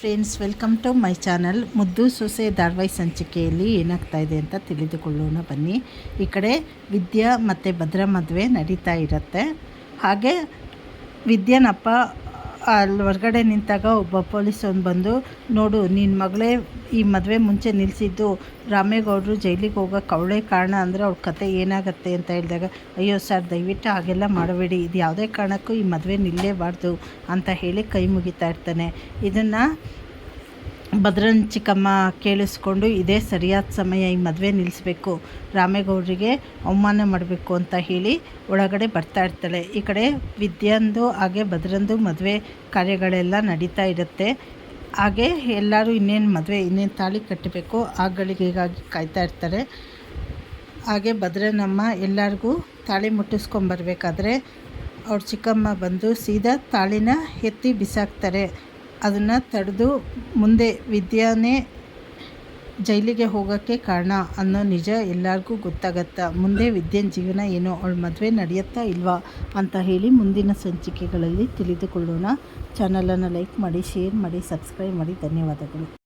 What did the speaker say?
Friends welcome to my channel Muddu Sose ಧಾರವಾಹಿ ಸಂಚಿಕೆಯಲ್ಲಿ ಏನಾಗ್ತಾ ಇದೆ ಅಂತ ತಿಳಿದುಕೊಳ್ಳೋಣ. ಬನ್ನಿ. ಈ ಕಡೆ ವಿದ್ಯಾ ಮತ್ತು ಭದ್ರ ಮದುವೆ ನಡೀತಾ ಇರುತ್ತೆ. ಹಾಗೆ ವಿದ್ಯಾನಪ್ಪ ಅಲ್ಲಿ ಹೊರಗಡೆ ನಿಂತಾಗ ಒಬ್ಬ ಪೊಲೀಸವನು ಬಂದು, ನೋಡು ನಿನ್ನ ಮಗಳೇ ಈ ಮದುವೆ ಮುಂಚೆ ನಿಲ್ಲಿಸಿದ್ದು ರಾಮೇಗೌಡರು ಜೈಲಿಗೆ ಹೋಗೋಕೆ ಅವಳೇ ಕಾರಣ ಅಂದರೆ ಅವ್ಳ ಕತೆ ಏನಾಗುತ್ತೆ ಅಂತ ಹೇಳಿದಾಗ, ಅಯ್ಯೋ ಸರ್, ದಯವಿಟ್ಟು ಹಾಗೆಲ್ಲ ಮಾಡಬೇಡಿ. ಇದು ಯಾವುದೇ ಕಾರಣಕ್ಕೂ ಈ ಮದುವೆ ನಿಲ್ಲೇಬಾರ್ದು ಅಂತ ಹೇಳಿ ಕೈ ಮುಗಿತಾ ಇರ್ತಾನೆ. ಇದನ್ನು ಭದ್ರನ್ ಚಿಕ್ಕಮ್ಮ ಕೇಳಿಸ್ಕೊಂಡು, ಇದೇ ಸರಿಯಾದ ಸಮಯ, ಈ ಮದುವೆ ನಿಲ್ಲಿಸ್ಬೇಕು ರಾಮೇಗೌಡರಿಗೆ ಅವಮಾನ ಮಾಡಬೇಕು ಅಂತ ಹೇಳಿ ಒಳಗಡೆ ಬರ್ತಾ ಇರ್ತಾಳೆ. ಈ ಕಡೆ ವಿದ್ಯಾಂದು, ಹಾಗೆ ಭದ್ರಂದು ಮದುವೆ ಕಾರ್ಯಗಳೆಲ್ಲ ನಡೀತಾ ಇರುತ್ತೆ. ಹಾಗೆ ಎಲ್ಲರೂ ಇನ್ನೇನು ಮದುವೆ, ಇನ್ನೇನು ತಾಳಿ ಕಟ್ಟಬೇಕು, ಆ ಗಳಿಗೆಗಾಗಿ ಕಾಯ್ತಾ ಇರ್ತಾರೆ. ಹಾಗೆ ಭದ್ರನಮ್ಮ ಎಲ್ಲರಿಗೂ ತಾಳಿ ಮುಟ್ಟಿಸ್ಕೊಂಬರ್ಬೇಕಾದ್ರೆ ಅವ್ರ ಚಿಕ್ಕಮ್ಮ ಬಂದು ಸೀದಾ ತಾಳಿನ ಎತ್ತಿ ಬಿಸಾಕ್ತಾರೆ. ಅದನ್ನು ತಡೆದು ಮುಂದೆ ವಿದ್ಯಾನೇ ಜೈಲಿಗೆ ಹೋಗೋಕ್ಕೆ ಕಾರಣ ಅನ್ನೋ ನಿಜ ಎಲ್ಲರಿಗೂ ಗೊತ್ತಾಗತ್ತಾ? ಮುಂದೆ ವಿದ್ಯೆನ ಜೀವನ ಏನೋ ಅವಳ ಮದುವೆ ನಡೆಯುತ್ತಾ ಇಲ್ವಾ ಅಂತ ಹೇಳಿ ಮುಂದಿನ ಸಂಚಿಕೆಗಳಲ್ಲಿ ತಿಳಿದುಕೊಳ್ಳೋಣ. ಚಾನಲನ್ನು ಲೈಕ್ ಮಾಡಿ, ಶೇರ್ ಮಾಡಿ, ಸಬ್ಸ್ಕ್ರೈಬ್ ಮಾಡಿ. ಧನ್ಯವಾದಗಳು.